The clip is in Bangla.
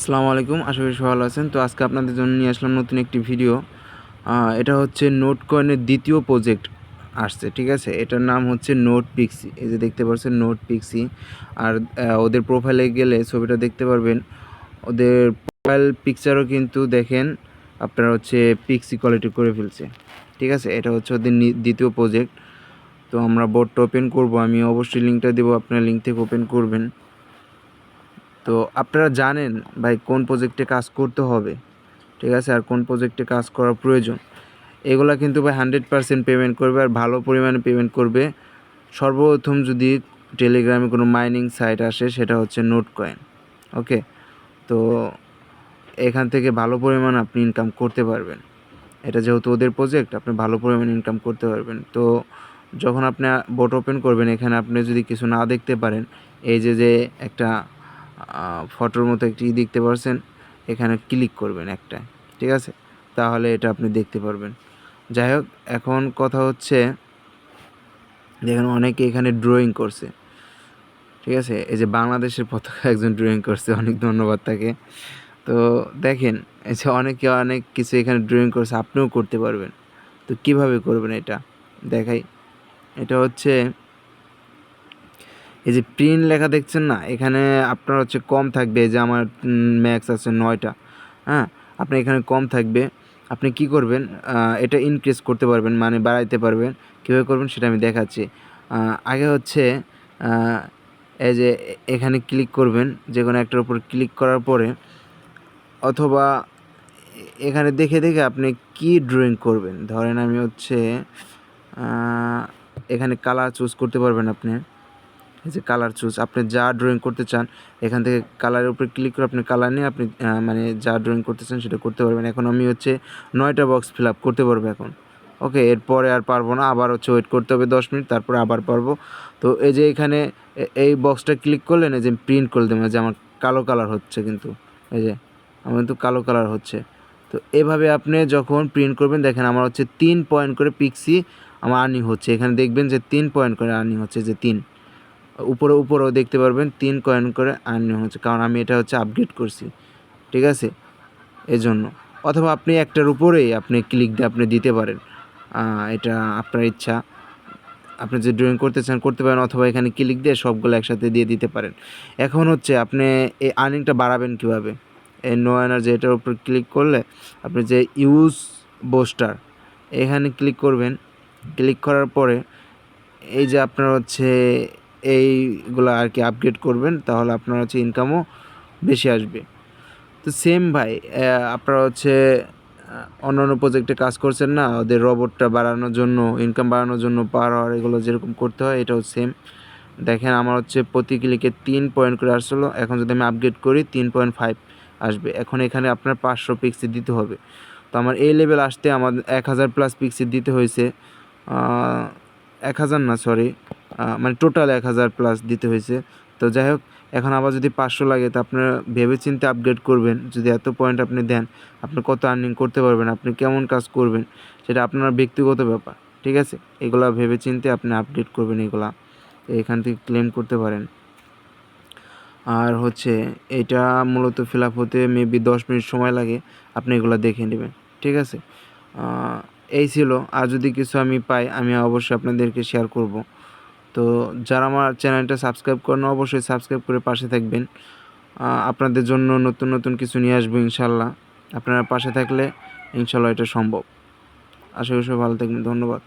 আসসালামু আলাইকুম, আশা করি ভালো আছেন। তো আজকে আপনাদের জন্য নিয়ে আসলাম নতুন একটি ভিডিও। এটা হচ্ছে নোট কয়েনের দ্বিতীয় প্রজেক্ট আসছে, ঠিক আছে? এটার নাম হচ্ছে নোট পিক্সি এই যে দেখতে পাচ্ছেন নোট পিক্সি আর ওদের প্রোফাইলে গেলে ছবিটা দেখতে পারবেন। ওদের প্রোফাইল পিকচারও কিন্তু দেখেন, আপনারা হচ্ছে পিক্সি কোয়ালিটি করে ফেলছে। ঠিক আছে? এটা হচ্ছে ওদের দ্বিতীয় প্রজেক্ট তো আমরা বোর্ডটা ওপেন করব। আমি অবশ্যই লিঙ্কটা দেবো, আপনারা লিঙ্ক থেকে ওপেন করবেন। তো আপনারা জানেন ভাই কোন প্রজেক্টে কাজ করতে হবে, ঠিক আছে? আর কোন প্রজেক্টে কাজ করা প্রয়োজন। এগুলা কিন্তু ভাই হান্ড্রেড পার্সেন্ট পেমেন্ট করবে আর ভালো পরিমাণে পেমেন্ট করবে। সর্বপ্রথম যদি টেলিগ্রামে কোনো মাইনিং সাইট আসে, সেটা হচ্ছে নোট কয়েন ওকে তো এখান থেকে ভালো পরিমাণ আপনি ইনকাম করতে পারবেন। এটা যেহেতু ওদের প্রজেক্ট আপনি ভালো পরিমাণ ইনকাম করতে পারবেন। তো যখন আপনি বোট ওপেন করবেন, এখানে আপনি যদি কিছু না দেখতে পারেন, এই যে যে একটা ফটোর মতো একটি দেখতে পারছেন। এখানে ক্লিক করবেন একটা, ঠিক আছে? তাহলে এটা আপনি দেখতে পারবেন। যাই হোক, এখন কথা হচ্ছে, দেখেন অনেকে এখানে ড্রয়িং করছে, ঠিক আছে? এই যে বাংলাদেশের পতাকা একজন ড্রয়িং করছে, অনেক ধন্যবাদ তাকে। তো দেখেন, এই যে অনেকে অনেক কিছু এখানে ড্রয়িং করছে, আপনিও করতে পারবেন। তো কীভাবে করবেন এটা? দেখাই। এটা হচ্ছে এই যে প্রিন্ট লেখা দেখছেন না, এখানে আপনার হচ্ছে কম থাকবে যে আমার ম্যাক্স আছে নয়টা হ্যাঁ? আপনি এখানে কম থাকবে। আপনি কি করবেন এটা ইনক্রিজ করতে পারবেন মানে বাড়াইতে পারবেন। কীভাবে করবেন সেটা আমি দেখাচ্ছি। আগে হচ্ছে এই যে এখানে ক্লিক করবেন, যে কোনো একটার উপর ক্লিক করার পরে, অথবা এখানে দেখে দেখে আপনি কি ড্রয়িং করবেন। ধরেন আমি হচ্ছে এখানে কালার চুজ করতে পারবেন আপনি। এই যে কালার চুজ আপনি যা ড্রয়িং করতে চান, এখান থেকে কালারের উপরে ক্লিক করে আপনি কালার নিয়ে আপনি মানে যা ড্রয়িং করতে চান সেটা করতে পারবেন। এখন আমি হচ্ছে নয়টা বক্স ফিল আপ করতে পারব এখন। ওকে এরপরে আর পারব না, আবার হচ্ছে ওয়েট করতে হবে দশ মিনিট, তারপরে আবার পারব। তো এই যে এখানে এই বক্সটা ক্লিক করলেন, এই যে প্রিন্ট করে দেবেন যে আমার কালো কালার হচ্ছে কিন্তু। এই যে, আমার কিন্তু কালো কালার হচ্ছে। তো এভাবে আপনি যখন প্রিন্ট করবেন, দেখেন আমার হচ্ছে তিন পয়েন্ট করে পিক্সি আমার আর্নিং হচ্ছে। এখানে দেখবেন যে তিন পয়েন্ট করে আর্নিং হচ্ছে যে তিন। উপরে উপরেও দেখতে পারবেন তিন কয়েন করে আর্নিং হচ্ছে। কারণ আমি এটা হচ্ছে আপডেট করছি। ঠিক আছে? এজন্য। অথবা আপনি একটার উপরেই আপনি ক্লিক দিয়ে আপনি দিতে পারেন। এটা আপনার ইচ্ছা। আপনি যে ড্রয়িং করতে চান, করতে পারেন অথবা এখানে ক্লিক দিয়ে সবগুলো একসাথে দিয়ে দিতে পারেন। এখন হচ্ছে আপনি এই আর্নিংটা বাড়াবেন কীভাবে? এই নো এনার্জি এটার উপর ক্লিক করলে আপনি যে ইউজ বোস্টার এখানে ক্লিক করবেন। ক্লিক করার পরে এই যে আপনার হচ্ছে এইগুলো আর কি আপগ্রেড করবেন তাহলে আপনার হচ্ছে ইনকামও বেশি আসবে। তো সেম ভাই আপনারা হচ্ছে আহ, অন্য অন্য প্রজেক্টে কাজ করছেন না ওদের রোবটটা বাড়ানোর জন্য ইনকাম বাড়ানোর জন্য পার হওয়ার এগুলো যেরকম করতে হয় এটাও সেম দেখেন আমার হচ্ছে প্রতি ক্লিকে তিন পয়েন্ট করে আসলো এখন যদি আমি আপগ্রেড করি তিন পয়েন্ট ফাইভ আসবে। এখন এখানে আপনার পাঁচশো পিক্সি দিতে হবে। তো আমার এই লেভেল আসতে আমার এক হাজার প্লাস পিক্সি দিতে হয়েছে এক হাজার না সরি মানে টোটাল এক হাজার প্লাস দিতে হয়েছে। তো যাই হোক, এখন আবার যদি পাঁচশো লাগে, তো আপনারা ভেবে চিন্তে আপগ্রেড করবেন। যদি এত পয়েন্ট আপনি দেন, আপনি কত আর্নিং করতে পারবেন, আপনি কেমন কাজ করবেন, সেটা আপনার ব্যক্তিগত ব্যাপার, ঠিক আছে? এগুলা ভেবে চিন্তে আপনি আপডেট করবেন এগুলা, এখান থেকে ক্লেম করতে পারেন। আর হচ্ছে, এটা মূলত ফিল আপ হতে মেবি দশ মিনিট সময় লাগে, আপনি এগুলো দেখে নেবেন, ঠিক আছে? এই ছিল। আর যদি কিছু আমি পাই, আমি অবশ্যই আপনাদেরকে শেয়ার করব। তো যারা আমার চ্যানেলটা সাবস্ক্রাইব করেন অবশ্যই সাবস্ক্রাইব করে পাশে থাকবেন। আপনাদের জন্য নতুন নতুন কিছু নিয়ে আসব ইনশাল্লাহ। আপনারা পাশে থাকলে ইনশাল্লাহ এটা সম্ভব। আশা করি ভালো থাকবেন। ধন্যবাদ।